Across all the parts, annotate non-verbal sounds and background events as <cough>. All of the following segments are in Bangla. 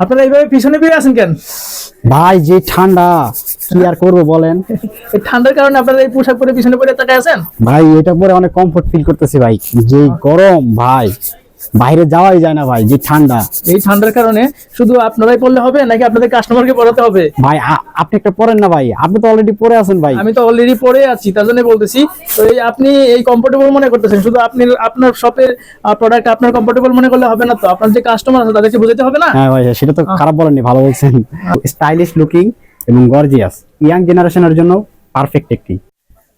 আপনারা এইভাবে পিছনে ফিরে আছেন কেন? ভাই যে ঠান্ডা কি আর করব বলেন? এই ঠান্ডার কারণে আপনারা এই পোশাক পরে পিছনে পরে তাকায় আছেন? ভাই এটা পরে অনেক কমফোর্ট ফিল করতেছি ভাই। যে গরম ভাই। বাইরে যাওয়াই যায় না ভাই যে ঠান্ডা। এই ঠান্ডার কারণে শুধু আপনারাই পড়লে হবে নাকি আপনাদের কাস্টমারকে পড়াতে হবে? ভাই আপনি একটা পরেন না ভাই আপনি তো অলরেডি পরে আছেন ভাই। আমি তো অলরেডি পরে আছি তার জন্য বলতেছি। তো এই আপনি এই কমফোর্টেবল মনে করতেছেন শুধু আপনি আপনার শপের প্রোডাক্ট আপনার কমফোর্টেবল মনে করলে হবে না তো? আপনার যে কাস্টমার আছে তাদেরকে বোঝাতে হবে না? হ্যাঁ ভাই সেটা তো খারাপ বলেননি ভালো বলছেন। স্টাইলিশ লুকিং এবং গর্জিয়াস ইয়াং জেনারেশনের জন্য পারফেক্ট একটি।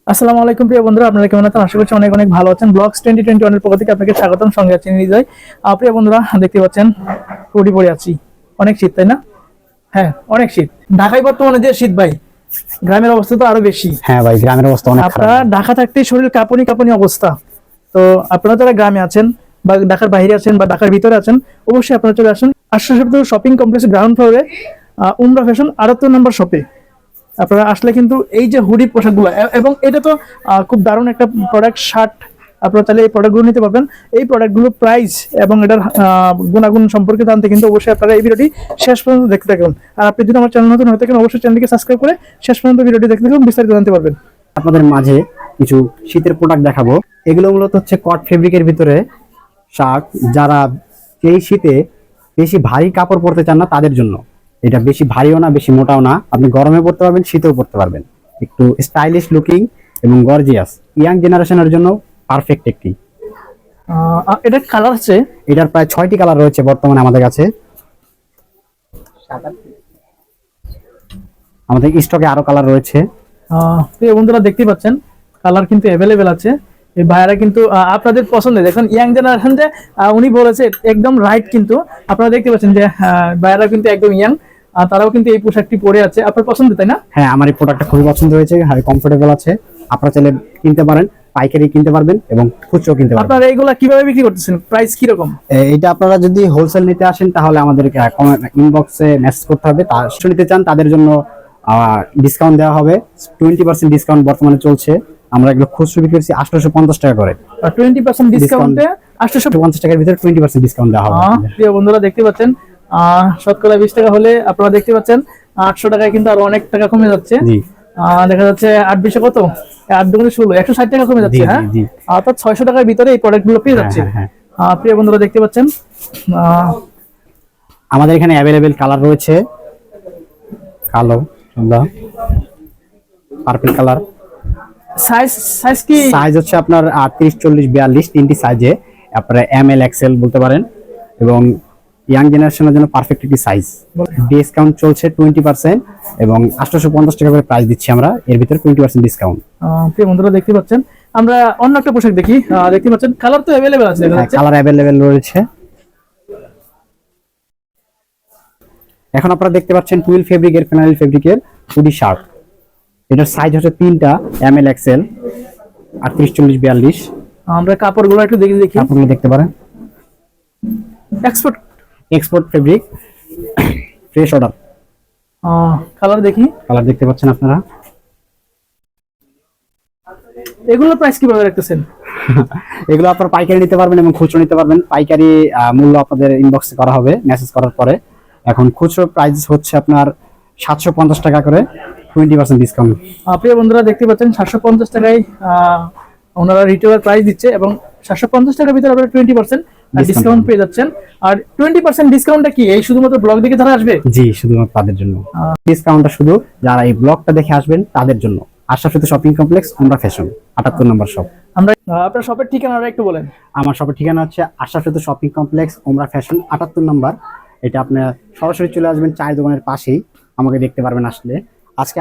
আসসালামু আলাইকুম প্রিয় বন্ধুরা আপনারা কেমন আছেন? আশা করছি অনেক অনেক ভালো আছেন। ব্লগস টোয়েন্টি টোয়েন্টি ওয়ানের পক্ষ থেকে আপনাকে স্বাগতম সঙ্গে আছি নির্জয়। আহ, প্রিয় বন্ধুরা দেখতে পাচ্ছেন পড়ি পড়ে আছি। অনেক শীত তাই না? হ্যাঁ অনেক শীত। ঢাকায় বর্তমানে যে শীত ভাই গ্রামের অবস্থা তো আরও বেশি। হ্যাঁ ভাই গ্রামের অবস্থা অনেক আপনারা ঢাকা থাকতেই শরীর কাঁপুনি কাঁপুনি অবস্থা। তো আপনারা যারা গ্রামে আছেন বা ঢাকার বাইরে আছেন বা ঢাকার ভিতরে আছেন অবশ্যই আপনারা চলে আসুন। আশ্বাসপ্ত শপিং কমপ্লেক্স গ্রাউন্ড ফ্লোরে উমরা ফ্যাশন আটাত্তর নম্বর শপে আপনারা আসলে কিন্তু এই যে হুডি পোশাকগুলো এবং এটা তো খুব দারুণ একটা প্রোডাক্ট শার্ট আপনারা তাহলে এই প্রোডাক্টগুলো নিতে পারবেন। এই প্রোডাক্টগুলো প্রাইস এবং এটার গুণাগুণ সম্পর্কে জানতে কিন্তু অবশ্যই আপনারা এই ভিডিওটি শেষ পর্যন্ত দেখতে থাকুন। আর আপনি যদি আমার চ্যানেল নতুন হয়ে থাকেন, অবশ্যই চ্যানেলকে সাবস্ক্রাইব করে শেষ পর্যন্ত ভিডিওটি দেখতে থাকুন, বিস্তারিত জানতে পারবেন। আপনাদের মাঝে কিছু শীতের প্রোডাক্ট দেখাবো। এগুলো মূলত হচ্ছে কট ফেব্রিকের ভিতরে শার্ট, যারা এই শীতে বেশি ভারী কাপড় পরতে চান না, তাদের জন্য। এটা বেশি ভারীও না বেশি মোটাও না। আপনি গরমে পরতে পারবেন শীতেও পরতে পারবেন। একটু স্টাইলিশ লুকিং এবং গর্জিয়াস ইয়াং জেনারেশনের জন্য পারফেক্ট একটি। এটার কালার হচ্ছে? এটার প্রায় ছয়টি কালার রয়েছে বর্তমানে আমাদের কাছে। আমাদের স্টকে আরও কালার রয়েছে। প্রিয় বন্ধুরা দেখতে পাচ্ছেন কালার কিন্তু অ্যাভেলেবেল আছে। এই ভাইয়ারা কিন্তু আপনাদের পছন্দের দেখুন ইয়াং জেনারেশন যে উনি বলেছে একদম রাইট কিন্তু। আপনারা দেখতে পাচ্ছেন যে ভাইয়ারা কিন্তু একদম ইয়াং। তারাও কিন্তু এই পোশাকটি পরে আছে। আপনার পছন্দ তাই না? হ্যাঁ আমার এই প্রোডাক্টটা খুবই পছন্দ হয়েছে হাই কমফোর্টেবল আছে। আপনারা চাইলে কিনতে পারেন পাইকারি কিনতে পারবেন এবং খুচরো কিনতে পারবেন। আপনারা এইগুলা কীভাবে বিক্রি করতেছেন? প্রাইস কি রকম এটা আপনারা যদি হোলসেল নিতে আসেন তাহলে আমাদেরকে ইনবক্সে মেসেজ করতে হবে। তা নিতে চান তাদের জন্য ডিসকাউন্ট দেওয়া হবে। টোয়েন্টি পার্সেন্ট ডিসকাউন্ট বর্তমানে চলছে। আমরা এগুলো খুচরো বিক্রি করছি আঠারোশো পঞ্চাশ টাকা করে। টোয়েন্টি পার্সেন্ট ডিসকাউন্টে আটশোশো পঞ্চাশ টাকার ভিতরে টোয়েন্টি পার্সেন্ট ডিসকাউন্ট দেওয়া হবে প্রিয় বন্ধুরা দেখতে পাচ্ছেন শতকরা বিশ টাকা হলে আপনারা দেখতে পাচ্ছেন আটশো টাকায় কিন্তু আর অনেক টাকা কমে যাচ্ছে। দেখা যাচ্ছে আট বিশে কত? আট দুগুণে ষোলো একশো ষাট টাকা কমে যাচ্ছে হ্যাঁ। অর্থাৎ ছয়শো টাকার ভিতরে এই প্রোডাক্টগুলো পেয়ে যাচ্ছে। হ্যাঁ, হ্যাঁ, প্রিয় বন্ধুরা দেখতে পাচ্ছেন আমাদের এখানে অ্যাভেলেবেল কালার রয়েছে কালো সুন্দর পার্পল কালার সাইজ সাইজ কি? সাইজ হচ্ছে আপনার আটত্রিশ চল্লিশ বিয়াল্লিশ তিনটি সাইজে আপনারা এম এল এক্সেল বলতে পারেন এবং ইয়াং জেনারেশনের জন্য পারফেক্ট একটি সাইজ ডিসকাউন্ট চলছে টোয়েন্টি পার্সেন্ট এবং আঠারোশো পঞ্চাশ টাকা করে প্রাইস দিচ্ছি আমরা। এর ভিতরে টোয়েন্টি পার্সেন্ট ডিসকাউন্ট প্রিয় বন্ধুরা দেখতে পাচ্ছেন আমরা অন্য একটা পোশাক দেখি। দেখতে পাচ্ছেন কালার তো অ্যাভেলেবেল আছে। কালার অ্যাভেলেবেল রয়েছে। এখন আপনারা দেখতে পাচ্ছেন টুইল ফেব্রিকের ফেনাইল ফেব্রিকের হুডি শার্ট এটার সাইজ হচ্ছে তিনটা এম এল এক্সেল আটত্রিশ চল্লিশ বিয়াল্লিশ। আমরা কাপড়গুলো একটু দেখে দেখি। আপনারা দেখতে পারেন। Export export fabric fresh order colour দেখি। কালার দেখতে পাচ্ছেন আপনারা? এগুলোর প্রাইস কীভাবে রাখতেছেন? <laughs> এগুলো আপনারা পাইকারি নিতে পারবেন এবং খুচরো নিতে পারবেন। পাইকারি মূল্য আপনাদের ইনবক্সে করা হবে মেসেজ করার পরে। এখন খুচরো প্রাইস হচ্ছে আপনার সাতশো পঞ্চাশ টাকা করে টোয়েন্টি পার্সেন্ট ডিসকাউন্ট প্রিয় বন্ধুরা দেখতে পাচ্ছেন সাতশো পঞ্চাশ টাকায় ওনারা রিটেলার প্রাইস দিচ্ছে এবং সাতশো পঞ্চাশ টাকার ভিতরে আপনারা টোয়েন্টি পার্সেন্ট ডিসকাউন্ট পেয়ে যাচ্ছেন। আর টোয়েন্টি পার্সেন্ট ডিসকাউন্টটা কি? এই শুধুমাত্র ব্লগ দেখে তারা আসবে? জি শুধুমাত্র তাদের জন্য। ডিসকাউন্টটা শুধু যারা এই ব্লগটা দেখে আসবেন তাদের জন্য। আশরাফিত শপিং কমপ্লেক্স আমরা ফ্যাশন আটাত্তর নম্বর শপ আমরা আপনার শপের ঠিকানাটা একটু বলেন। আমার শপের ঠিকানা হচ্ছে আশরাফিত শপিং কমপ্লেক্স ওমরা ফ্যাশন আটাত্তর নম্বর এটা আপনার সরাসরি চলে আসবেন চায়ের দোকানের পাশেই। আমাকে দেখতে পারবেন আসলে। আজকে